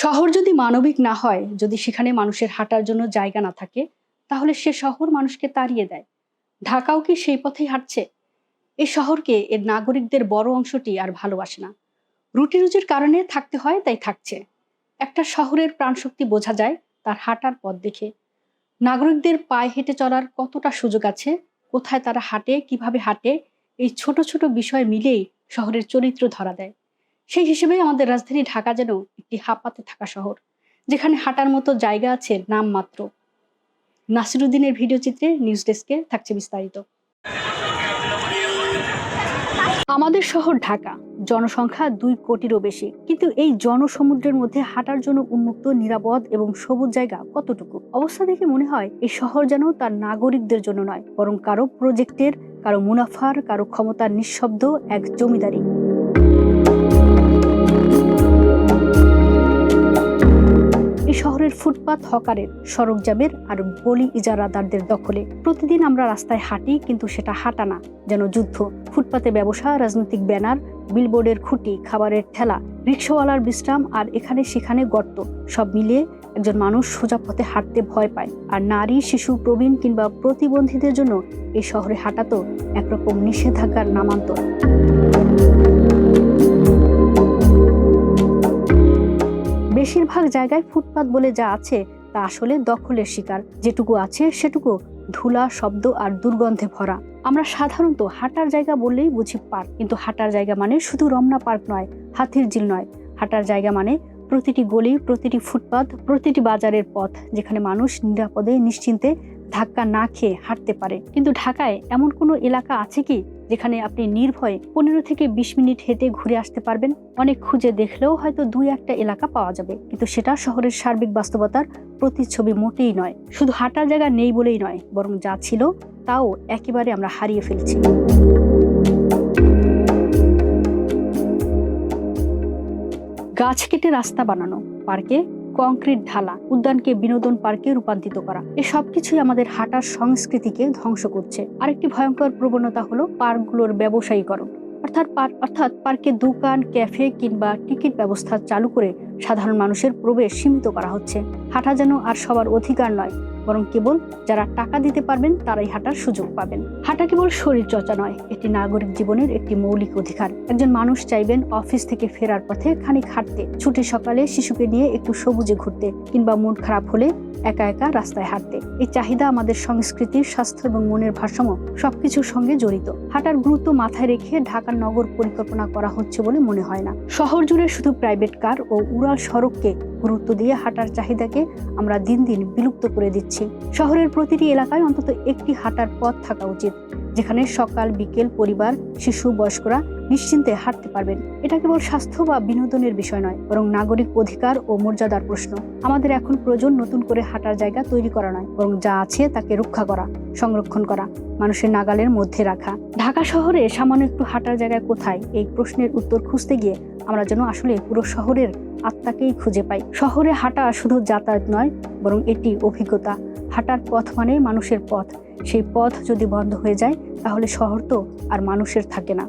শহর যদি মানবিক না হয়, যদি সেখানে মানুষের হাঁটার জন্য জায়গা না থাকে, তাহলে সে শহর মানুষকে তাড়িয়ে দেয়। ঢাকাও কি সেই পথেই হাঁটছে? এই শহরকে, এর নাগরিকদের বড় অংশটি আর ভালোবাসে না। রুটি রুজির কারণে থাকতে হয়, তাই থাকছে। একটা শহরের প্রাণশক্তি বোঝা যায় তার হাঁটার পথ দেখে। নাগরিকদের পায়ে হেঁটে চলার কতটা সুযোগ আছে, কোথায় তারা হাঁটে, কীভাবে হাঁটে, এই ছোট ছোট বিষয় মিলেই শহরের চরিত্র ধরা দেয়। সেই হিসেবে আমাদের রাজধানী ঢাকা যেন একটি হাঁপাতে থাকা শহর, যেখানে হাঁটার মতো জায়গা আছে নাম মাত্র। নাসিরুদ্দিনের ভিডিও চিত্রে নিউজ ডেস্কে থাকছে বিস্তারিত। আমাদের শহর ঢাকা, জনসংখ্যা দুই কোটিরও বেশি, কিন্তু এই জনসমুদ্রের মধ্যে হাঁটার জন্য উন্মুক্ত, নিরাপদ এবং সবুজ জায়গা কতটুকু? অবস্থা দেখে মনে হয় এই শহর যেন তার নাগরিকদের জন্য নয়, বরং কারও প্রজেক্টের কারও মুনাফার, কারও ক্ষমতার নিঃশব্দ এক জমিদারি। শহরের ফুটপাত হকারের সড়কজামের আর গলি ইজারাদারদের দখলে। প্রতিদিন আমরা রাস্তায় হাঁটি, কিন্তু সেটা হাঁটা না। যেন যুদ্ধ, ফুটপাতে ব্যবসা, রাজনৈতিক ব্যানার, বিলবোর্ডের খুঁটি, খাবারের ঠেলা, রিক্সাওয়ালার বিশ্রাম আর এখানে সেখানে গর্ত, সব মিলিয়ে একজন মানুষ সোজা পথে হাঁটতে ভয় পায়। আর নারী, শিশু, প্রবীণ কিংবা প্রতিবন্ধীদের জন্য এই শহরে হাঁটা তো একরকম নিষেধাজ্ঞার নামান্তর। বেশিরভাগ জায়গায় ফুটপাত বলে যা আছে তা আসলে দখলের শিকার। যেটুকু আছে সেটুকু ধুলা, শব্দ আর দুর্গন্ধে ভরা। আমরা সাধারণত হাঁটার জায়গা বললেই বুঝি পার্ক। কিন্তু হাঁটার জায়গা মানে শুধু রমনা পার্ক নয়, হাতির ঝিল নয়। হাঁটার জায়গা মানে প্রতিটি গলি, প্রতিটি ফুটপাত, প্রতিটি বাজারের পথ, যেখানে মানুষ নিরাপদে, নিশ্চিন্তে ধাক্কা না খেয়ে হাঁটতে পারে। কিন্তু ঢাকায় এমন কোনো এলাকা আছে কি যেখানে আপনি নির্ভয়ে পনেরো থেকে বিশ মিনিট হেঁটে ঘুরে আসতে পারবেন? অনেক খুঁজে দেখলেও হয়তো দুই একটা এলাকা পাওয়া যাবে। কিন্তু সেটা শহরের সার্বিক বাস্তবতার প্রতিচ্ছবি মোটেই নয়। শুধু হাঁটার জায়গা নেই বলেই নয়, বরং যা ছিল তাও একেবারে আমরা হারিয়ে ফেলছি। গাছ কেটে রাস্তা বানানো, পার্কে কংক্রিট ঢালা, উদ্যানকে বিনোদন পার্কে রূপান্তরিত করা। এই সবকিছুই আমাদের হাঁটার সংস্কৃতিকে ধ্বংস করছে। আরেকটি ভয়ঙ্কর প্রবণতা হলো পার্কগুলোর ব্যবসায়ীকরণ। অর্থাৎ অর্থাৎ পার্কে দোকান, ক্যাফে কিংবা টিকিট ব্যবস্থা চালু করে সাধারণ মানুষের প্রবেশ সীমিত করা হচ্ছে। হাঁটা যেন আর সবার অধিকার নয় বরং কেবল যারা টাকা দিতে পারবেন, তারাই হাঁটার সুযোগ পাবেন। হাঁটা কেবল শরীর চর্চা নয়, এটি নাগরিক জীবনের একটি মৌলিক অধিকার। একজন মানুষ চাইবেন অফিস থেকে ফেরার পথে খানিক হাঁটতে ছুটির সকালে শিশুকে নিয়ে একটু সবুজে ঘুরতে কিংবা মন খারাপ হলে একা একা রাস্তায় হাঁটতে। এই চাহিদা আমাদের সংস্কৃতির স্বাস্থ্য এবং মনের ভারসাম্য সবকিছুর সঙ্গে জড়িত। হাঁটার গুরুত্ব মাথায় রেখে ঢাকার নগর পরিকল্পনা করা হচ্ছে বলে মনে হয় না। শহর জুড়ে শুধু প্রাইভেট কার ও উড়াল সড়ককে গুরুত্ব দিয়ে হাঁটার চাহিদাকে আমরা দিন দিন বিলুপ্ত করে দিচ্ছি। শহরের প্রতিটি এলাকায় অন্তত একটি হাঁটার পথ থাকা উচিত। যেখানে সকাল, বিকেল পরিবার, শিশু, বয়স্করা নিশ্চিন্তে হাঁটতে পারবেন। এটা কেবল স্বাস্থ্য বা বিনোদনের বিষয় নয়, বরং নাগরিক অধিকার ও মর্যাদার প্রশ্ন। আমাদের এখন প্রয়োজন নতুন করে হাঁটার জায়গা তৈরি করা নয়, বরং যা আছে তাকে রক্ষা করা, সংরক্ষণ করা, মানুষের নাগালের মধ্যে রাখা। ঢাকা শহরে সামান্য একটু হাঁটার জায়গায় কোথায়? এই প্রশ্নের উত্তর খুঁজতে গিয়ে আমরা যেন আসলে পুরো শহরের আত্মাকেই খুঁজে পাই। শহরে হাঁটা শুধু যাতায়াত নয়, বরং এটি অভিজ্ঞতা। হাঁটার পথ মানে মানুষের পথ। সেই পথ যদি বন্ধ হয়ে যায় তাহলে শহর তো আর মানুষের থাকে না।